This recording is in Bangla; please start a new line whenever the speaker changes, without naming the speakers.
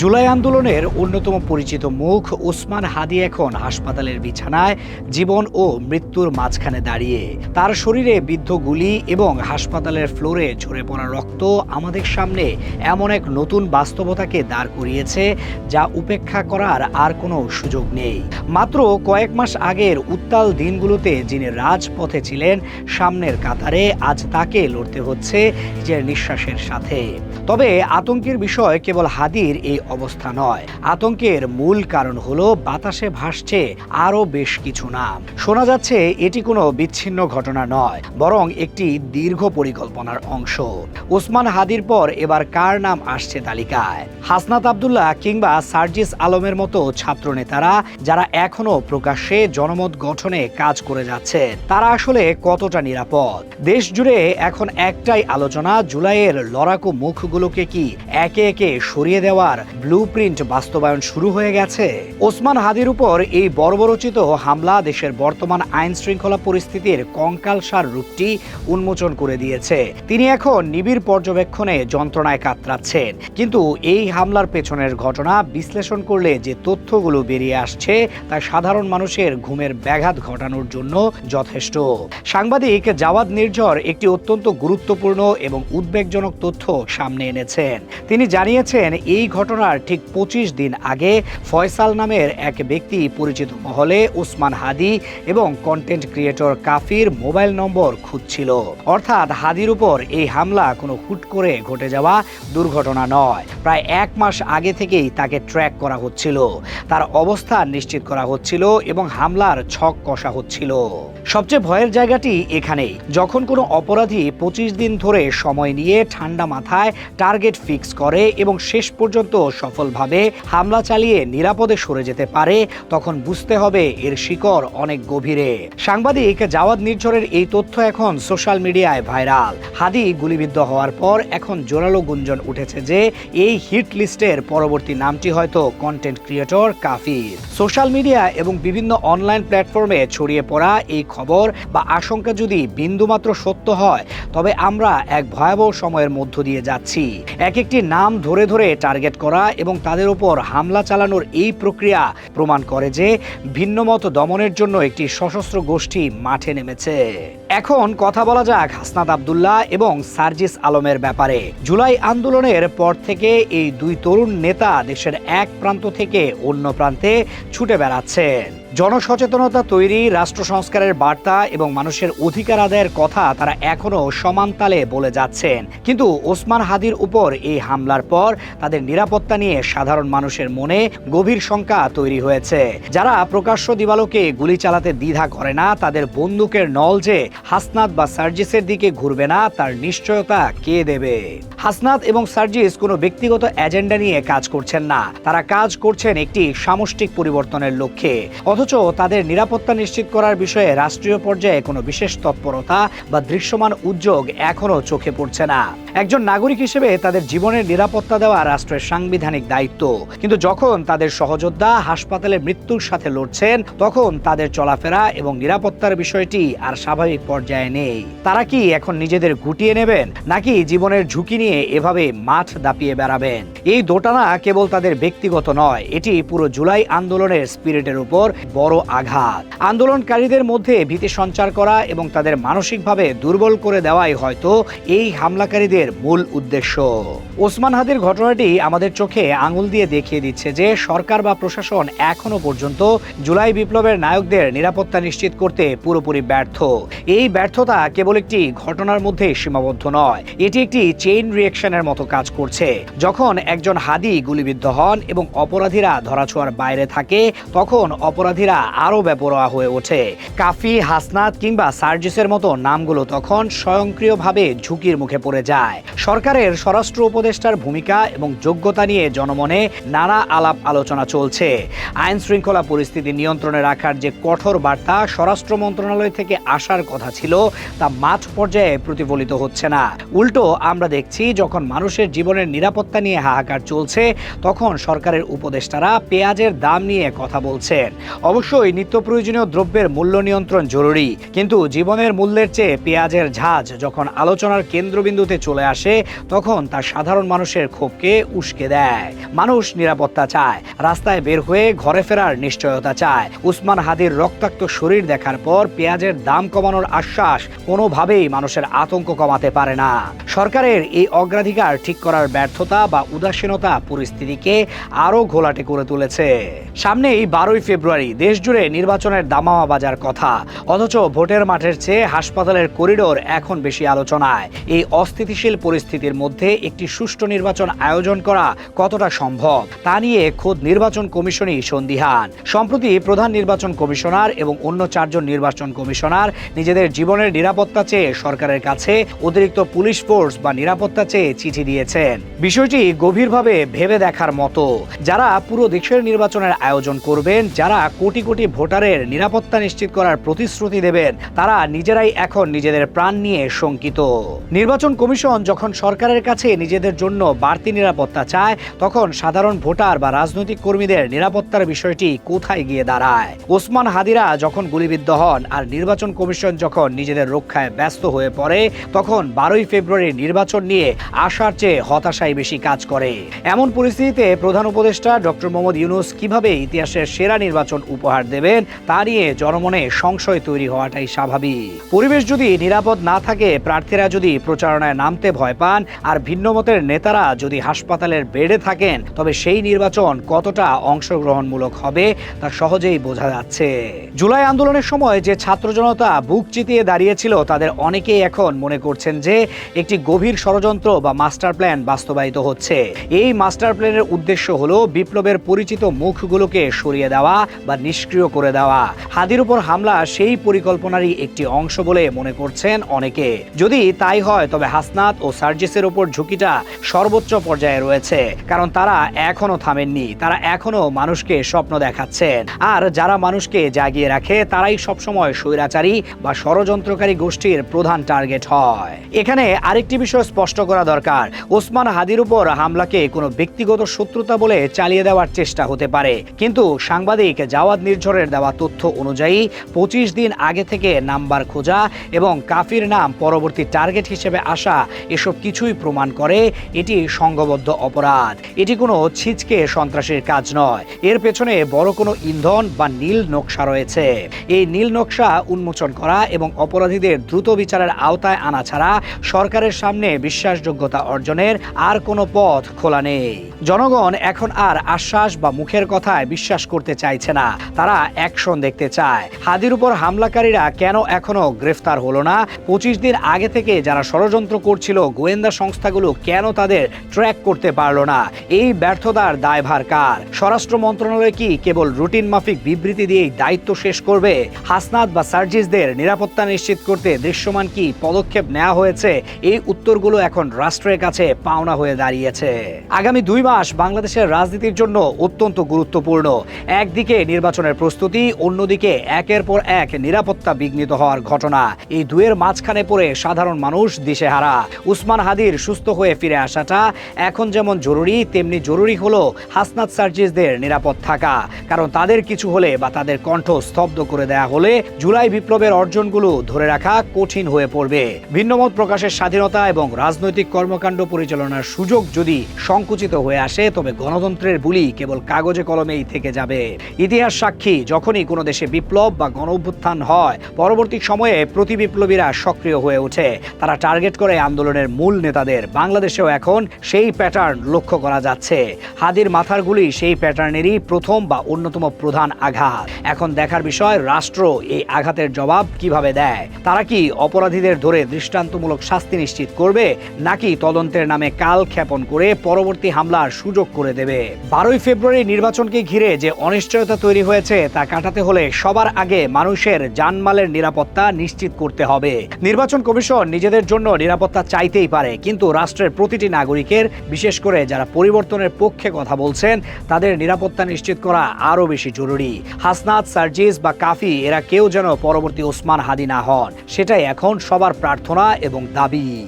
জুলাই আন্দোলনের অন্যতম পরিচিত মুখ ওসমান হাদি এখন হাসপাতালের বিছানায় জীবন ও মৃত্যুর মাঝখানে দাঁড়িয়ে তার শরীরে বিদ্ধ গুলি এবং হাসপাতালের ফ্লোরে ঝরে পড়া রক্ত আমাদের সামনে এমন এক নতুন বাস্তবতাকে দাঁড় করিয়েছে যা উপেক্ষা করার আর কোনো সুযোগ নেই মাত্র কয়েক মাস আগের উত্তাল দিনগুলোতে যিনি রাজপথে ছিলেন সামনের কাতারে আজ তাকে লড়তে হচ্ছে নিজের নিঃশ্বাসের সাথে তবে আতঙ্কের বিষয় কেবল হাদির এ এই অবস্থা নয় আতঙ্কের মূল কারণ হলো বাতাসে ভাসছে আরও বেশ কিছু নাম শোনা যাচ্ছে এটি কোনো বিচ্ছিন্ন ঘটনা নয় বরং একটি দীর্ঘ পরিকল্পনার অংশ ওসমান হাদির পর এবার কার নাম আসছে তালিকায় হাসনাত আবদুল্লাহ কিংবা সার্জিস আলমের মতো ছাত্রনেতারা যারা এখনও প্রকাশ্যে জনমত গঠনে কাজ করে যাচ্ছে তারা আসলে কতটা নিরাপদ দেশ জুড়ে এখন একটাই আলোচনা জুলাইয়ের লড়াকু মুখগুলোকে কি একে একে সরিয়ে দেওয়ার ব্লুপ্রিন্ট বাস্তবায়ন শুরু হয়ে গেছে ওসমান হাদির উপর এই বর্বরচিত হামলা দেশের বর্তমান আইন শৃঙ্খলা পরিস্থিতির কঙ্কালসার রূপটি উন্মোচন করে দিয়েছে তিনি এখন নিবিড় পর্যবেক্ষণে যন্ত্রণায় কাতরাচ্ছেন কিন্তু এই হামলার পেছনের ঘটনা বিশ্লেষণ করলে যে তথ্যগুলো বেরিয়ে আসছে তা সাধারণ মানুষের ঘুমের ব্যাঘাত ঘটানোর জন্য যথেষ্ট সাংবাদিক জাওয়াদ নির্ঝর একটি অত্যন্ত গুরুত্বপূর্ণ এবং উদ্বেগজনক তথ্য সামনে এনেছেন তিনি জানিয়েছেন এই ঘটনা ঘটনার ঠিক পঁচিশ দিন আগে ফয়সাল নামের এক ব্যক্তি পরিচিত মহলে উসমান হাদি এবং কন্টেন্ট ক্রিয়েটর কাফির মোবাইল নম্বর খুঁজছিল অর্থাৎ হাদির উপর এই হামলা কোনো হুট করে ঘটে যাওয়া দুর্ঘটনা নয় প্রায় এক মাস আগে থেকেই তাকে ট্র্যাক করা হচ্ছিল তার অবস্থা নিশ্চিত করা হচ্ছিল এবং হামলার ছক কষা হচ্ছিল সবচেয়ে ভয়ের জায়গাটি এখানেই যখন কোনো অপরাধী পঁচিশ দিন ধরে সময় নিয়ে ঠান্ডা মাথায় টার্গেট ফিক্স করে এবং শেষ পর্যন্ত সফলভাবে হামলা চালিয়ে নিরাপদে সরে যেতে পারে তখন বুঝতে হবে এর শিকড় অনেক গভীরে সাংবাদিক জাওয়াদ নির্ঝরের এই তথ্য এখন সোশ্যাল মিডিয়ায় ভাইরাল হাদি গুলিবিদ্ধ হওয়ার পর এখন জোরালো গুঞ্জন উঠেছে যে এই হিট লিস্টের পরবর্তী নামটি হয়তো কন্টেন্ট ক্রিয়েটর কাফির সোশ্যাল মিডিয়া এবং বিভিন্ন অনলাইন প্ল্যাটফর্মে ছড়িয়ে পড়া এই খবর বা আশঙ্কা যদি বিন্দুমাত্র সত্য হয় তবে আমরা এক ভয়াবহ সময়ের মধ্য দিয়ে যাচ্ছি এক একটি নাম ধরে ধরে টার্গেট করা করা এবং তাদের ওপর হামলা চালানোর এই প্রক্রিয়া প্রমাণ করে যে ভিন্নমত দমনের জন্য একটি সশস্ত্র গোষ্ঠী মাঠে নেমেছে এখন কথা বলা যাক হাসনাত আবদুল্লাহ এবং সার্জিস আলমের ব্যাপারে জুলাই আন্দোলনের পর থেকে এই দুই তরুণ নেতা দেশের এক প্রান্ত থেকে অন্য প্রান্তে ছুটে বেড়াচ্ছেন জনসচেতনতা তৈরি রাষ্ট্র সংস্কারের বার্তা এবং মানুষের অধিকার আদায়ের কথা তারা এখনও সমানতালে বলে যাচ্ছেন কিন্তু ওসমান হাদির উপর এই হামলার পর তাদের নিরাপত্তা নিয়ে সাধারণ মানুষের মনে গভীর শঙ্কা তৈরি হয়েছে যারা প্রকাশ্য দিবালোকে গুলি চালাতে দ্বিধা করে না তাদের বন্দুকের নল যে হাসনাদ বা সার্জিসের দিকে ঘুরবে না তার নিশ্চয়তা কে দেবে হাসনাদ এবং সার্জিস কোনো ব্যক্তিগত এজেন্ডা নিয়ে কাজ করছেন না তারা কাজ করছেন একটি সামষ্টিক পরিবর্তনের লক্ষ্যে অথচ অথচ তাদের নিরাপত্তা নিশ্চিত করার বিষয়ে রাষ্ট্রীয় পর্যায়ে কোনো বিশেষ তৎপরতা বা দৃশ্যমান উদ্যোগ এখনও চোখে পড়ছে না একজন নাগরিক হিসেবে তাদের জীবনের নিরাপত্তা দেওয়া রাষ্ট্রের সাংবিধানিক দায়িত্ব কিন্তু যখন তাদের সহযোদ্ধা হাসপাতালে মৃত্যুর সাথে লড়ছেন তখন তাদের চলাফেরা এবং নিরাপত্তার বিষয়টি আর স্বাভাবিক পর্যায়ে নেই তারা কি এখন নিজেদের গুটিয়ে নেবেন নাকি জীবনের ঝুঁকি নিয়ে এভাবে মাঠ দাপিয়ে বেড়াবেন এই দোটানা কেবল তাদের ব্যক্তিগত নয় এটি পুরো জুলাই আন্দোলনের স্পিরিটের উপর বড় আঘাত আন্দোলনকারীদের মধ্যে ভীতি সঞ্চার করা এবং তাদের মানসিকভাবে দুর্বল করে দেওয়াই হয়তো এই হামলাকারীদের মূল উদ্দেশ্য ওসমান হাদির ঘটনাটি আমাদের চোখে আঙুল দিয়ে দেখিয়ে দিচ্ছে যে সরকার বা প্রশাসন এখনো পর্যন্ত জুলাই বিপ্লবের নায়কদের নিরাপত্তা নিশ্চিত করতে পুরোপুরি ব্যর্থ এই ব্যর্থতা কেবল একটি ঘটনার মধ্যে সীমাবদ্ধ নয় এটি একটি চেইন রিয়েকশনের মতো কাজ করছে যখন একজন হাদি গুলিবিদ্ধ হন এবং অপরাধীরা ধরাছোয়ার বাইরে থাকে তখন অপরাধী প্রার্থীরা আরও বেপরোয়া হয়ে ওঠে কাফি হাসনাত কিংবা সার্জিসের মতো নামগুলো তখন স্বয়ংক্রিয়ভাবে ঝুঁকির মুখে পড়ে যায় সরকারের স্বরাষ্ট্র উপদেষ্টার ভূমিকা এবং যোগ্যতা নিয়ে জনমনে নানা আলাপ আলোচনা চলছে আইন শৃঙ্খলা পরিস্থিতি নিয়ন্ত্রণে রাখার যে কঠোর বার্তা স্বরাষ্ট্র মন্ত্রণালয় থেকে আসার কথা ছিল তা মাঠ পর্যায়ে প্রতিফলিত হচ্ছে না উল্টো আমরা দেখছি যখন মানুষের জীবনের নিরাপত্তা নিয়ে হাহাকার চলছে তখন সরকারের উপদেষ্টারা পেঁয়াজের দাম নিয়ে কথা বলছেন অবশ্যই নিত্য প্রয়োজনীয় দ্রব্যের মূল্য নিয়ন্ত্রণ জরুরি কিন্তু জীবনের মূল্যের চেয়ে পেঁয়াজের ঝাঁজ যখন আলোচনার কেন্দ্রবিন্দুতে চলে আসে তখন তা সাধারণ মানুষের ক্ষোভকে উস্কে দেয় মানুষ নিরাপত্তা চায় রাস্তায় বের হয়ে ঘরে ফেরার নিশ্চয়তা চায় উসমান হাদির রক্তাক্ত শরীর দেখার পর পেঁয়াজের দাম কমানোর আশ্বাস কোনোভাবেই মানুষের আতঙ্ক কমাতে পারে না সরকারের এই অগ্রাধিকার ঠিক করার ব্যর্থতা বা উদাসীনতা পরিস্থিতিকে আরও ঘোলাটে করে তুলেছে সামনেই বারোই ফেব্রুয়ারি দেশজুড়ে নির্বাচনের দামামা বাজার কথা অথচ ভোটের মাঠের চেয়ে হাসপাতালের করিডোর এখন বেশি আলোচনায় এই অস্থিতিশীল পরিস্থিতির মধ্যে একটি সুষ্ঠু নির্বাচন আয়োজন করা কতটা সম্ভব তা নিয়ে খোদ নির্বাচন কমিশনই সন্দিহান সম্প্রতি প্রধান নির্বাচন কমিশনার এবং অন্য চারজন নির্বাচন কমিশনার নিজেদের জীবনের নিরাপত্তা চেয়ে সরকারের কাছে অতিরিক্ত পুলিশ ফোর্স বা নিরাপত্তা চেয়ে চিঠি দিয়েছেন বিষয়টি গভীরভাবে ভেবে দেখার মতো যারা পুরো দেশের নির্বাচনের আয়োজন করবেন যারা কোটি কোটি ভোটারের নিরাপত্তা নিশ্চিত করার প্রতিশ্রুতি দেবেন তারা নিজেরাই এখন নিজেদের প্রাণ নিয়ে শঙ্কিত নির্বাচন কমিশন যখন সরকারের কাছে নিজেদের জন্য বাড়তি নিরাপত্তা চায় তখন সাধারণ ভোটার বা রাজনৈতিক কর্মীদের নিরাপত্তার বিষয়টি কোথায় গিয়ে দাঁড়ায় ওসমান হাদিরা যখন গুলিবিদ্ধ হন আর নির্বাচন কমিশন যখন নিজেদের রক্ষায় ব্যস্ত হয়ে পড়ে তখন বারোই ফেব্রুয়ারি নির্বাচন নিয়ে আসার চেয়ে হতাশাই বেশি কাজ করে এমন পরিস্থিতিতে প্রধান উপদেষ্টা ডক্টর মোহাম্মদ ইউনুস কিভাবে ইতিহাসের সেরা নির্বাচন উপহার দেবেন তা নিয়ে জনমনে সংশয় তৈরি হওয়াটাই স্বাভাবিক পরিবেশ যদি নিরাপদ না থাকে প্রার্থীরা যদি প্রচারণায় নামতে ভয় পান আর ভিন্নমতের নেতারা যদি হাসপাতালের বেডে থাকেন তবে সেই নির্বাচন কতটা অংশগ্রহণমূলক হবে তা সহজেই বোঝা যাচ্ছে জুলাই আন্দোলনের সময় যে ছাত্র জনতা বুক চিতিয়ে দাঁড়িয়েছিল তাদের অনেকেই এখন মনে করছেন যে একটি গভীর ষড়যন্ত্র বা মাস্টার প্ল্যান বাস্তবায়িত হচ্ছে এই মাস্টার প্ল্যানের উদ্দেশ্য হলো বিপ্লবের পরিচিত মুখগুলোকে সরিয়ে দেওয়া বা নিষ্ক্রিয় করে দেওয়া হাদির উপর হামলা সেই পরিকল্পনারই একটি অংশ বলে মনে করছেন অনেকে যদি তাই হয় তবে হাসনাত ও সার্জিসের উপর ঝুঁকিটা সর্বোচ্চ পর্যায়ে রয়েছে কারণ তারা এখনো থামেননি তারা এখনো মানুষকে স্বপ্ন দেখাচ্ছেন আর যারা মানুষকে জাগিয়ে রাখে তারাই সবসময় স্বৈরাচারী বা ষড়যন্ত্রকারী গোষ্ঠীর প্রধান টার্গেট হয় এখানে আরেকটি বিষয় স্পষ্ট করা দরকার ওসমান হাদির উপর হামলাকে কোনো ব্যক্তিগত শত্রুতা বলে চালিয়ে দেওয়ার চেষ্টা হতে পারে কিন্তু সাংবাদিক যাওয়া ফুয়াদ নির্ঝরের দেওয়া তথ্য অনুযায়ী পঁচিশ দিন আগে থেকে নাম্বার খোঁজা এবং কাফির নাম পরবর্তী টার্গেট হিসেবে আসা এসব কিছুই প্রমাণ করে এটি সংঘবদ্ধ অপরাধ এটি কোনো ছিচকে সন্ত্রাসের কাজ নয় এর পেছনে বড় কোনো ইন্ধন বা নীল নকশা রয়েছে এই নীল নকশা উন্মোচন করা এবং অপরাধীদের দ্রুত বিচারের আওতায় আনা ছাড়া সরকারের সামনে বিশ্বাসযোগ্যতা অর্জনের আর কোনো পথ খোলা নেই জনগণ এখন আর আশ্বাস বা মুখের কথায় বিশ্বাস করতে চাইছে না তারা অ্যাকশন দেখতে চায় হাদির উপর হামলাকারীরা কেন এখনও গ্রেফতার হলো না পঁচিশ দিন আগে থেকে যারা ষড়যন্ত্র করছিল গোয়েন্দা সংস্থাগুলো কেন তাদের ট্র্যাক করতে পারল না এই ব্যর্থতার দায়ভার কার স্বরাষ্ট্র মন্ত্রণালয় কি কেবল রুটিন মাফিক বিবৃতি দিয়েই দায়িত্ব শেষ করবে হাসনাদ বা সার্জিসদের নিরাপত্তা নিশ্চিত করতে দৃশ্যমান কি পদক্ষেপ নেওয়া হয়েছে এই উত্তরগুলো এখন রাষ্ট্রের কাছে পাওনা হয়ে দাঁড়িয়েছে আগামী দুই মাস বাংলাদেশের রাজনীতির জন্য অত্যন্ত গুরুত্বপূর্ণ একদিকে নির্বাচন নির্বাচনের প্রস্তুতি অন্যদিকে একের পর এক নিরাপত্তা বিঘ্নিত হওয়ার ঘটনা এই দুয়ের মাঝখানে পড়ে সাধারণ মানুষ দিশেহারা উসমান হাদির সুস্থ হয়ে ফিরে আসাটা এখন যেমন জরুরি তেমনি জরুরি হলো হাসনাত সার্জিসদের নিরাপদ থাকা কারণ তাদের কিছু হলে বা তাদের কণ্ঠ স্তব্ধ করে দেয়া হলে জুলাই বিপ্লবের অর্জনগুলো ধরে রাখা কঠিন হয়ে পড়বে ভিন্নমত প্রকাশের স্বাধীনতা এবং রাজনৈতিক কর্মকাণ্ড পরিচালনার সুযোগ যদি সংকুচিত হয়ে আসে তবে গণতন্ত্রের বুলি কেবল কাগজে কলমেই থেকে যাবে ইতিহাস সাক্ষী যখনই কোনো দেশে বিপ্লব বা গণ অভ্যুত্থান হয় পরবর্তী সময়ে প্রতি বিপ্লবীরা সক্রিয় হয়ে ওঠে তারা টার্গেট করে আন্দোলনের মূল নেতাদের বাংলাদেশেও এখন সেই প্যাটার্ন লক্ষ্য করা যাচ্ছে হাদির মাথারগুলি সেই প্যাটার্নেরই প্রথম বা অন্যতম প্রধান আঘাত এখন দেখার বিষয় রাষ্ট্র এই আঘাতের জবাব কিভাবে দেয় তারা কি অপরাধীদের ধরে দৃষ্টান্তমূলক শাস্তি নিশ্চিত করবে নাকি তদন্তের নামে কাল ক্ষেপণ করে পরবর্তী হামলার সুযোগ করে দেবে বারোই ফেব্রুয়ারি নির্বাচনকে ঘিরে যে অনিশ্চয়তা তৈরি হয়ে হয়েছে তা কাটাতে হলে সবার আগে মানুষের জানমালের নিরাপত্তা নিশ্চিত করতে হবে নির্বাচন কমিশন নিজেদের জন্য নিরাপত্তা চাইতেই পারে কিন্তু রাষ্ট্রের প্রতিটি নাগরিকের বিশেষ করে যারা পরিবর্তনের পক্ষে কথা বলছেন তাদের নিরাপত্তা নিশ্চিত করা আরও বেশি জরুরি হাসনাত সার্জিস বা কাফি এরা কেউ যেন পরবর্তী ওসমান হাদি না হন সেটাই এখন সবার প্রার্থনা এবং দাবি